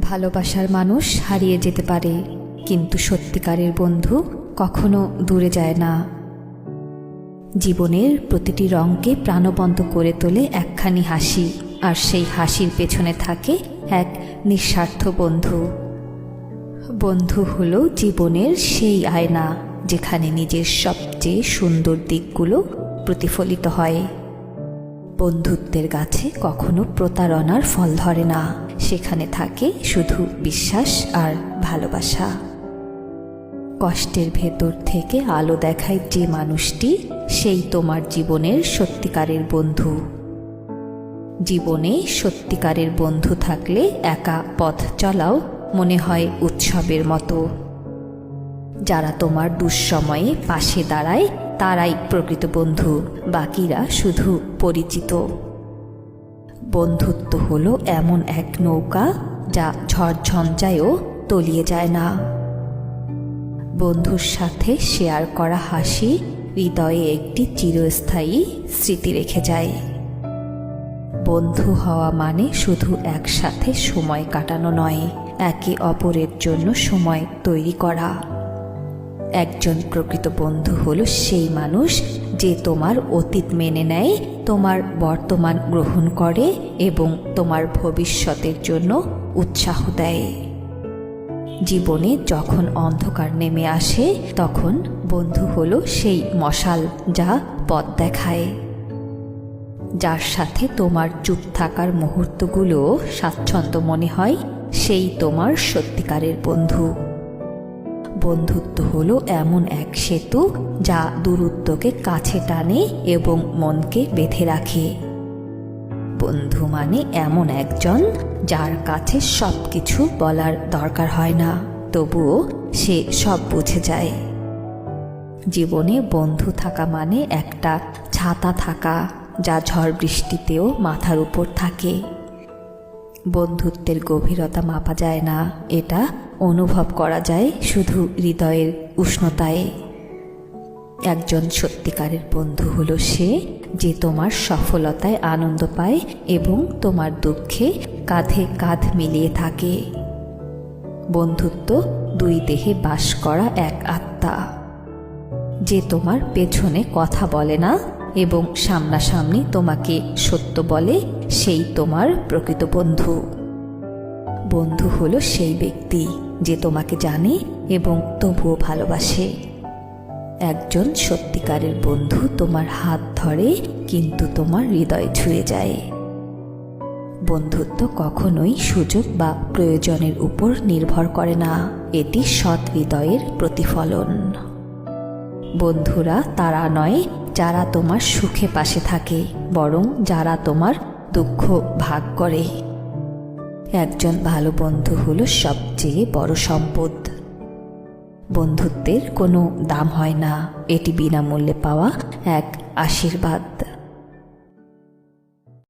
ভালোবাসার মানুষ হারিয়ে যেতে পারে, কিন্তু সত্যিকারের বন্ধু কখনো দূরে যায় না। জীবনের প্রতিটি রঙকে প্রাণবন্ত করে তোলে একখানি হাসি, আর সেই হাসির পেছনে থাকে এক নিঃস্বার্থ বন্ধু। বন্ধু হলো জীবনের সেই আয়না, যেখানে নিজের সবচেয়ে সুন্দর দিকগুলো প্রতিফলিত হয়। বন্ধুত্বের গাছে কখনো প্রতারণার ফল ধরে না। সেখানে থাকে শুধু বিশ্বাস আর ভালোবাসা। কষ্টের ভেতর থেকে আলো দেখায় যে মানুষটি, সেই তোমার জীবনের সত্যিকারের বন্ধু। জীবনে সত্যিকারের বন্ধু থাকলে একা পথ চলাও মনে হয় উৎসবের মতো। যারা তোমার দুঃসময়ে পাশে দাঁড়ায় তারাই প্রকৃত বন্ধু, বাকিরা শুধু পরিচিত। বন্ধুত্ব হলো এমন এক নৌকা যা ঝড়ঝঞ্ঝায়ও তলিয়ে যায় না। বন্ধুর সাথে শেয়ার করা হাসি হৃদয়ে একটি চিরস্থায়ী স্মৃতি রেখে যায়। বন্ধু হওয়া মানে শুধু একসাথে সময় কাটানো নয়, একে অপরের জন্য সময় তৈরি করা। একজন প্রকৃত বন্ধু হলো সেই মানুষ যে তোমার অতীত মেনে নেয়, তোমার বর্তমান গ্রহণ করে এবং তোমার ভবিষ্যতের জন্য উৎসাহ দেয়। জীবনে যখন অন্ধকার নেমে আসে, তখন বন্ধু হলো সেই মশাল যা পথ দেখায়। যার সাথে তোমার চুপ থাকার মুহূর্তগুলো স্বাচ্ছন্দ্য মনে হয়, সেই তোমার সত্যিকারের বন্ধু। বন্ধুত্ব হলো এমন এক সেতু যা দূরত্বকে কাছে টানে এবং মনকে বেঁধে রাখে। বন্ধু মানে এমন একজন যার কাছে সব কিছু বলার দরকার হয় না, তবুও সে সব বুঝে যায়। জীবনে বন্ধু থাকা মানে একটা ছাতা থাকা যা ঝড় বৃষ্টিতেও মাথার উপর থাকে। বন্ধুত্বের গভীরতা মাপা যায় না, এটা অনুভব করা যায় শুধু হৃদয়ের উষ্ণতায়। একজন সত্যিকারের বন্ধু হলো সে, যে তোমার সফলতায় আনন্দ পায় এবং তোমার দুঃখে কাঁধে কাঁধ মিলিয়ে থাকে। বন্ধুত্ব দুই দেহে বাস করা এক আত্মা। যে তোমার পেছনে কথা বলে না এবং সামনাসামনি তোমাকে সত্য বলে, সেই তোমার প্রকৃত বন্ধু। বন্ধু হলো সেই ব্যক্তি যে তোমাকে জানে এবং তবুও ভালোবাসে। একজন সত্যিকারের বন্ধু তোমার হাত ধরে, কিন্তু তোমার হৃদয় ছুঁয়ে যায়। বন্ধুত্ব কখনোই সুযোগ বা প্রয়োজনের উপর নির্ভর করে না। এটি সৎ হৃদয়ের প্রতিফলন। বন্ধুরা, তারা নয় যারা তোমার সুখে পাশে থাকে, বরং যারা তোমার দুঃখ ভাগ করে। একজন ভালো বন্ধু হলো সবচেয়ে বড় সম্পদ। বন্ধুত্বের কোনো দাম হয় না, এটি বিনামূল্যে পাওয়া এক আশীর্বাদ।